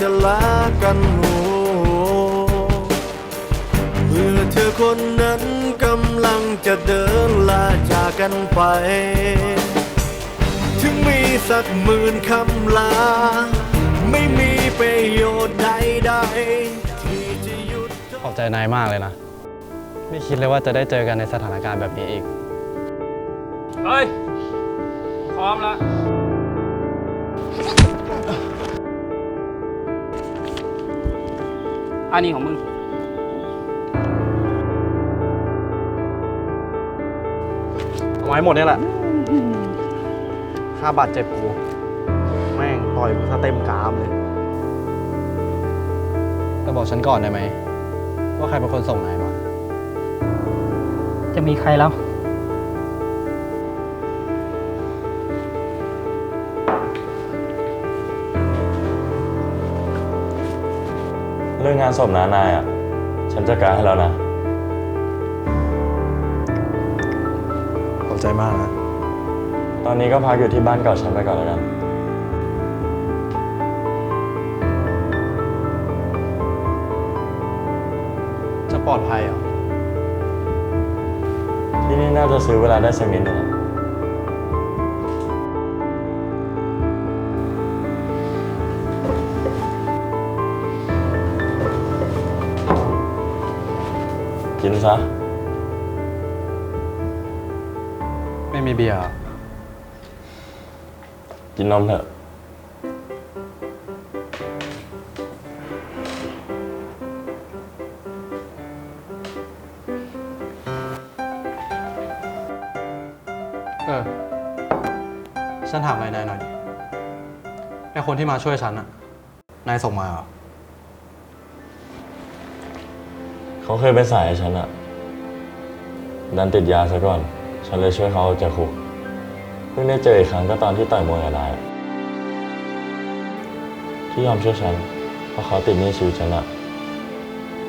กำลังจะลากันโหเมื่อเธอคนนั้นกำลังจะเดินลาจากกันไป ถึงมีสักหมื่นคำลา ไม่มีประโยชน์ใดๆที่จะหยุดขอบใจนายมากเลยนะ ไม่คิดเลยว่าจะได้เจอกันในสถานการณ์แบบนี้อีก เฮ้ย พร้อมแล้ว อันนี้ของมึง เอาไว้หมดนี่แหละ ค่าบาดเจ็บกู แม่งต่อยกูซะเต็มกรามเลย แต่บอกฉันก่อนได้ไหม ว่าใครเป็นคนส่งนายมา จะมีใครแล้ว รื่องงานศพนานายอะ ฉันจัดการให้แล้วนะ ขอบใจมากนะ ตอนนี้ก็พักอยู่ที่บ้านเก่าฉันไปก่อนแล้วกัน จะปลอดภัยเหรอ ที่นี่น่าจะซื้อเวลาได้สักนิดนึงอะ กินซะ ไม่มีเบียร์เหรอกินนมเถอะ เออ ฉันถามอะไรนายหน่อยดิไอคนที่มาช่วยฉันอะนายส่งมาเหรอ เขาเคยเป็นสายให้ฉันอะดันติดยาซะก่อน ฉันเลยช่วยเขาออกจากคุก เพิ่งได้เจออีกครั้งก็ตอนที่ต่อยมวยกับนายที่ยอมช่วยฉัน เพราะเขาติดหนี้ชีวิตฉันอะ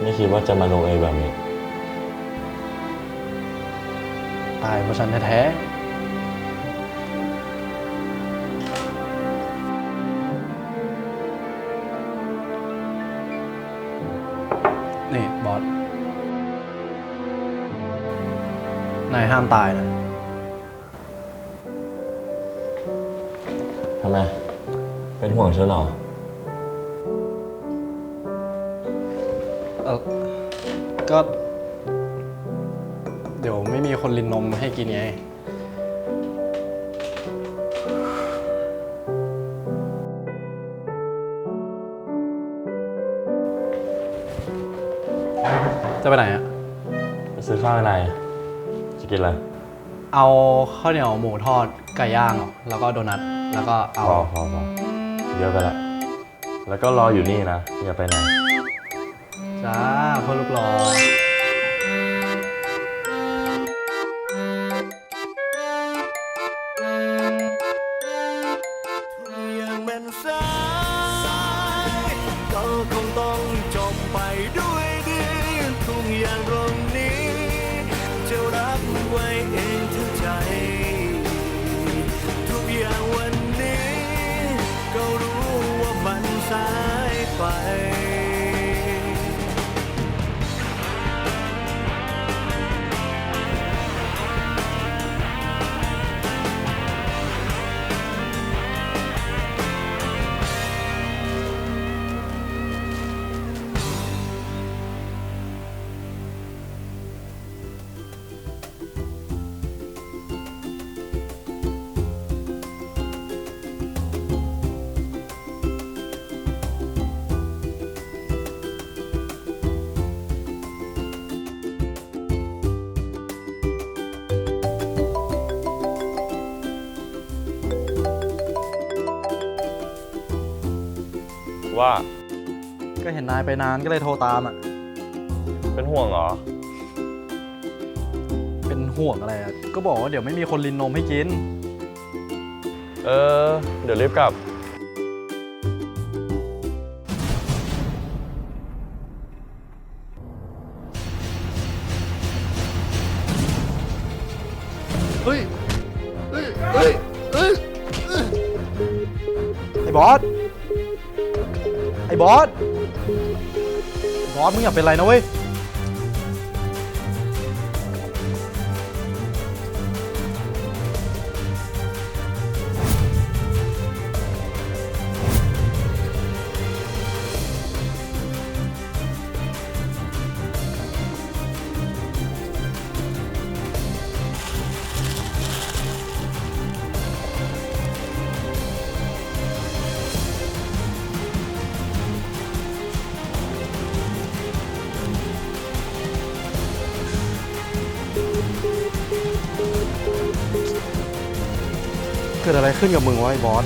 ไม่คิดว่าจะมาลงเอยแบบนี้ ตายเพราะฉันแท้ๆ นี่บอส นายห้ามตายนะ ทำไม เป็นห่วงฉันเหรอ เออก็ เดี๋ยวไม่มีคนลินนมให้กินไง จะไปไหนอะไปซื้อข้าวให้นายจะกินอะไร เอาข้าวเหนียวหมูทอดไก่ย่างเหรอแล้วก็โดนัท แล้วก็เอาพอพอพอเยอะไปละ แล้วก็รออยู่นี่นะ อย่าไปไหน จ้าพ่อลูกหลอา ว่า ก็เห็นนายไปนานก็เลยโทรตามอะ เป็นห่วงเหรอ เป็นห่วงอะไรอะ ก็บอกว่าเดี๋ยวไม่มีคนลินนมให้กิน เออ เดี๋ยวรีบกลับ เฮ้ย เฮ้ย เฮ้ย เฮ้ย ไอ้บอส ไอ้บอสบอสมึงอย่าเป็นไรนะเว้ย กิดอะไรขึ้นกับมึงวะไอ้บอส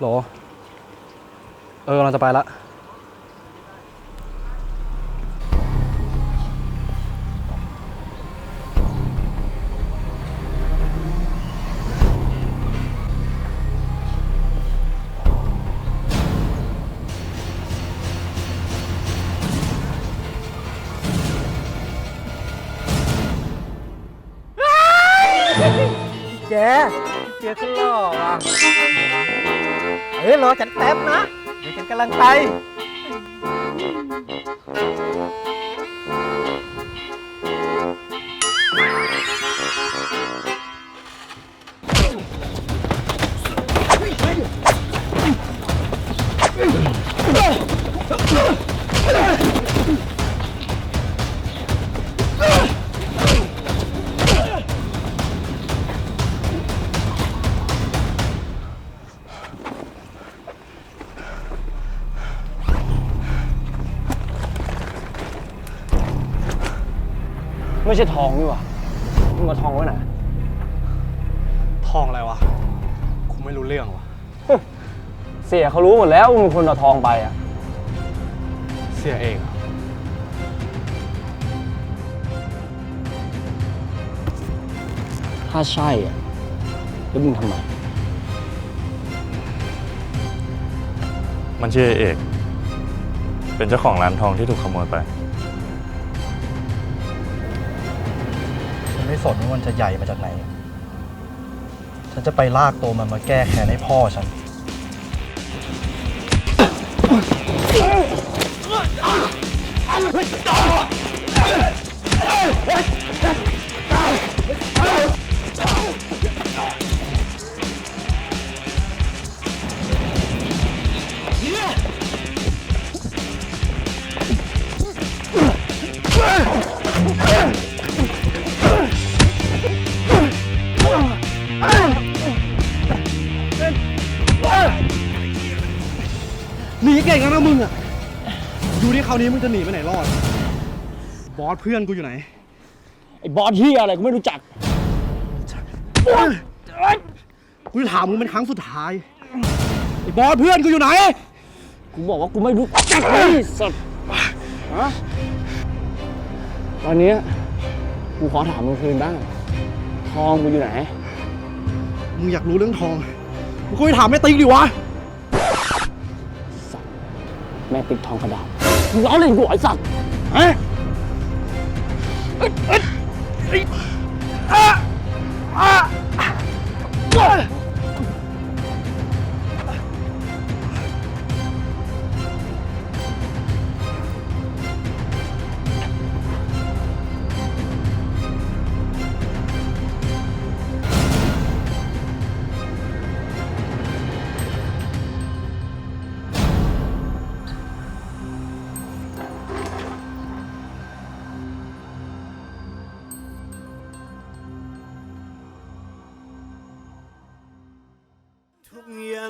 หรอ เออเราจะไปละแกเจ๊ยขึ้นหลออว่ะ เอ้ยรอฉันแป๊บนะ เดี๋ยวฉันกำลังไป ไม่ใช่ทองนี่หว่ามึงเอาทองไว้ไหนทองอะไรวะกูไม่รู้เรื่องวะเสียเขารู้หมดแล้วว่ามึงคนเอาทองไปอะ เสียเองเหรอถ้าใช่อะแล้วมึงทำไมมันชื่อเอก เป็นเจ้าของร้านทองที่ถูกขโมยไป สนว่ามันจะใหญ่มาจากไหน ฉันจะไปลากตัวมันมาแก้แค้นให้พ่อฉันห เก่งแล้วนะมึงอะดูที่คราวนี้มึงจะหนีไปไหนรอด บอสเพื่อนกูอยู่ไหน ไอ้บอสเฮียอะไรกูไม่รู้จัก กูจะถามมึงเป็นครั้งสุดท้าย ไอ้บอสเพื่อนกูอยู่ไหน กูบอกว่ากูไม่รู้จักไอ้สัตว์ฮะตอนเนี้ยกูขอถามมึงคืนบ้าง ทองกูอยู่ไหน มึงอยากรู้เรื่องทอง มึงก็ไปถามแม่ติ๊กดิวะ แม่ติ๊กทองกระดาษมึงล้อเล่นกูเหรอไอ้สัตว์ฮะทุก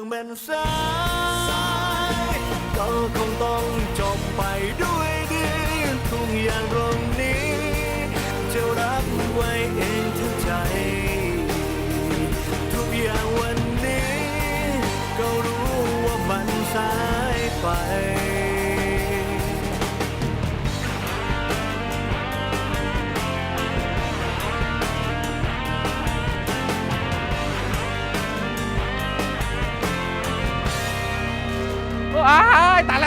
อย่างเป็นสา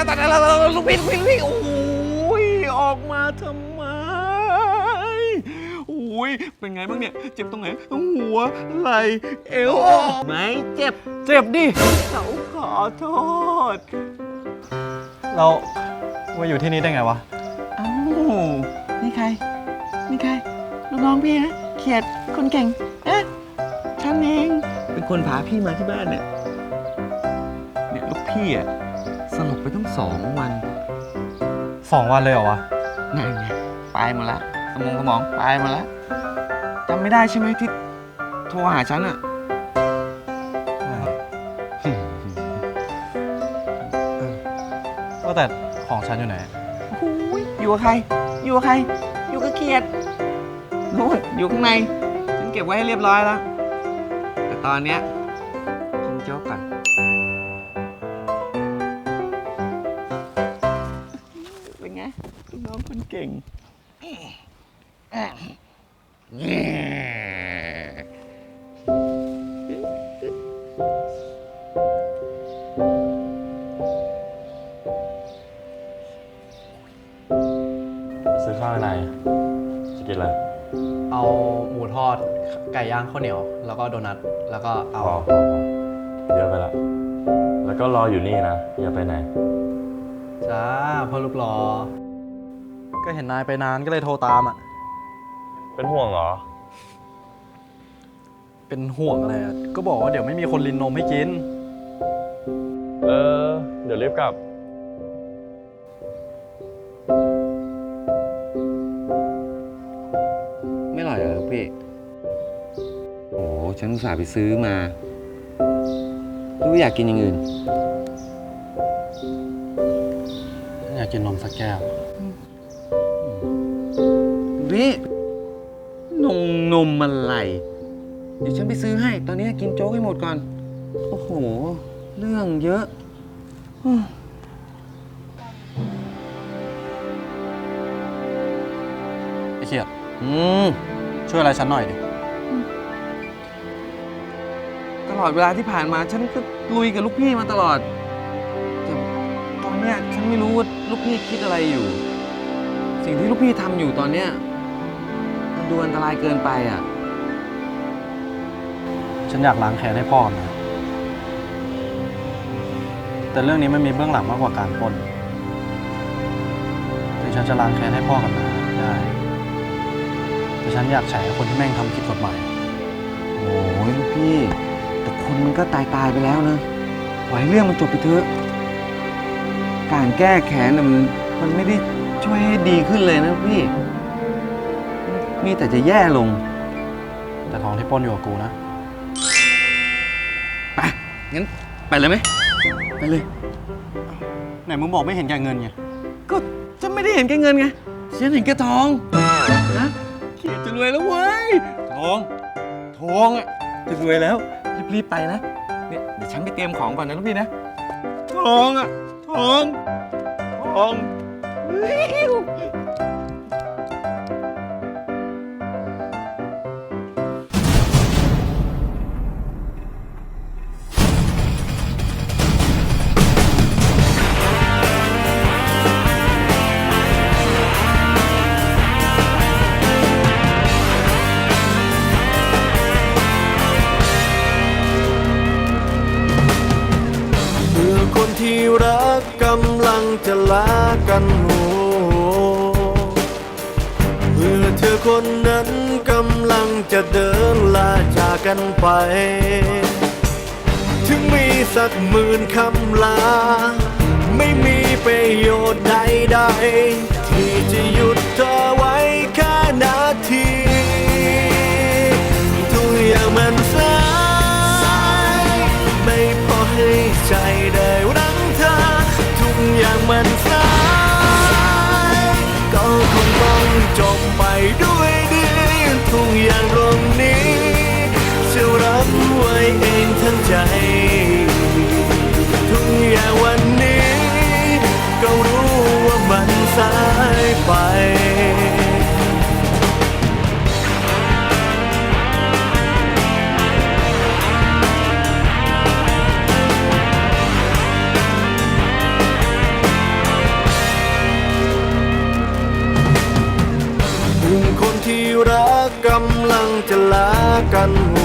แล้วตายแล้วลูกพี่ลูกพี่ลูกพี่โอ้ยออกมาทำไมโอ้ยเป็นไงบ้างเนี่ยเจ็บตรงไหนตรงหัวไหล่เอวไม่เจ็บเจ็บดิเขาขอโทษ เรามาอยู่ที่นี่ได้ไงวะอ้านี่ใคร นี่ใครลูกน้องพี่นะเขียดคนเก่งเอ๊ะฉันเอง เป็นคนพาพี่มาที่บ้านเนี่ยเนี่ยลูกพี่อะ ไปตั้งสองวันสองวันเลยเหรอวะนั่นไงไปหมดละสมองสมองไปหมดละจำไม่ได้ใช่ไหมที่โทรหาฉันอะว่าแต่ของฉันอยู่ไหนโอ้ยอยู่กับใคร อยู่กับใคร อยู่กับเขียดนู่นอยู่ข้างใน ฉันเก็บไว้ให้เรียบร้อยแล้ว แต่ตอนเนี้ย ซื้อข้าวในจะกินอะไรเอาหมูทอดไก่ย่างข้าวเหนียว แล้วก็โดนัทแล้วก็เอาพอพอพอเยอะไปละ แล้วก็รออยู่นี่นะ อย่าไปไหน จ้าพ่อลูกหลอก็เห็นนายไปนานก็เลยโทรตามอะ เป็นห่วงเหรอ เป็นห่วงอะไรอะก็บอกว่าเดี๋ยวไม่มีคนลินนมให้กิน เออ เดี๋ยวรีบกลับ ไม่อร่อยเหรอลูกพี่ โอ้โหฉันอุตส่าห์ไปซื้อมาลูกอยากกินอย่างอื่น อยากกินนมสักแก้ววิ นมนมอะไร เดี๋ยวฉันไปซื้อให้ ตอนนี้กินโจ๊กให้หมดก่อน โอ้โห เรื่องเยอะ ไอ้เขียดอืม ช่วยอะไรฉันหน่อยดิ ตลอดเวลาที่ผ่านมาฉันก็ลุยกับลูกพี่มาตลอด แต่ตอนเนี้ยฉันไม่รู้ว่าลูกพี่คิดอะไรอยู่ สิ่งที่ลูกพี่ทำอยู่ตอนเนี้ยมัน ดูอันตรายเกินไปอะ ฉันอยากล้างแค้นให้พ่อนะ แต่เรื่องนี้มันมีเบื้องหลังมากกว่าการปล้นถึงฉันจะล้างแค้นให้พ่อกับนาได้ แต่ฉันอยากแฉคนที่แม่งทำผิดกฎหมาย โอ้ยลูกพี่ แต่คนมันก็ตายตายๆไปแล้วนะปล่อยเรื่องมันจบไปเถอะ การแก้แค้นน่ะมันมันไม่ได้ช่วยให้ดีขึ้นเลยนะพี่ มีแต่จะแย่ลง แต่ทองที่ปล้นอยู่กับกูนะ ไป งั้น ไปเลยไหม ไปเลย ไหนมึงบอกไม่เห็นแก่เงินไง ก็ฉันไม่ได้เห็นแก่เงินไง ฉันเห็นแก่ทองนะเขียจะรวยแล้วเว้ย ทอง ทองอะ จะรวยแล้ว รีบๆไปนะ เนี่ยเดี๋ยวฉันไปเตรียมของก่อนนะลูกพี่นะ ทองอะ ทอง ทองำลังจะลากันโหเมื่อเธอคนนั้นกำลังจะเดินลาจากกันไป ถึงมีสักหมื่นคำลา ไม่มีประโยชน์ใดๆที่จะหยุดเธอไว้แค่นาทีทุกอย่างมันส จบไปด้วยดีทุกอย่างลงนี้จะรับไว้เองทั้งใจ ทุกอย่างวันนี้ ก็รู้ว่ามันสายไป รักกำลังจะลากันโห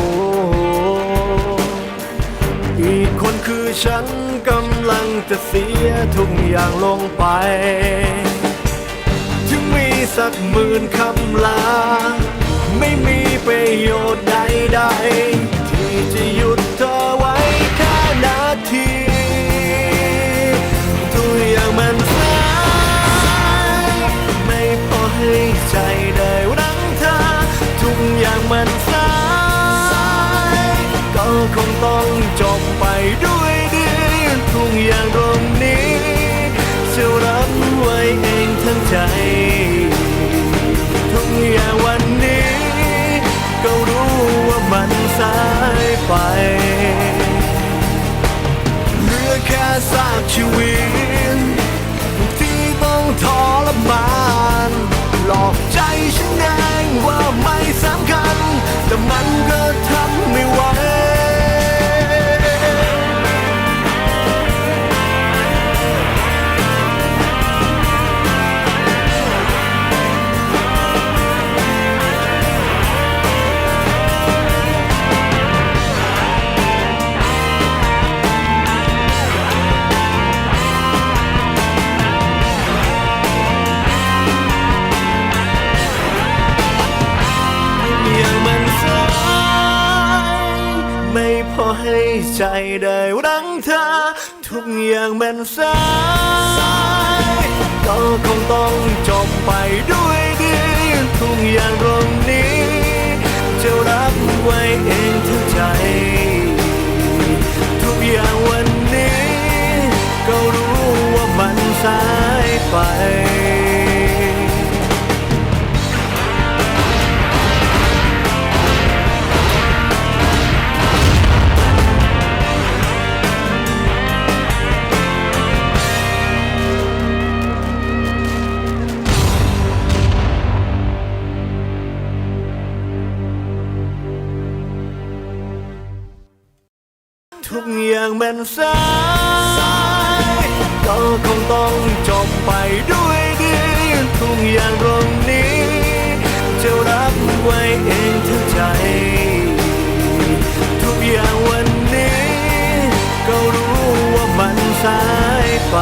อีกคนคือฉันกำลังจะเสียทุกอย่างลงไป ถึงมีสักหมื่นคำลา ไม่มีประโยชน์ใดๆที่จะหยุด คงต้องจบไปด้วยดีทุกอย่างตรงนี้จะรับไว้เองทั้งใจ ทุกอย่างวันนี้ ก็รู้ว่ามันสายไปเหลือแค่ซากชีวิตที่ต้องทรมานหลอกใจฉันเองว่าไม่สำคัญ แต่มันก็ทำ ใจได้รังเธอ ทุกอย่างมันสายก็คงต้องจบไปด้วยดีทุกอย่างตรงนี้ จะรับไว้เองทั้งใจ ทุกอย่างวันนี้ ก็รู้ว่ามันสายไป ไว้เองทั้งใจ ทุกอย่างวันนี้ ก็รู้ว่ามันสายไป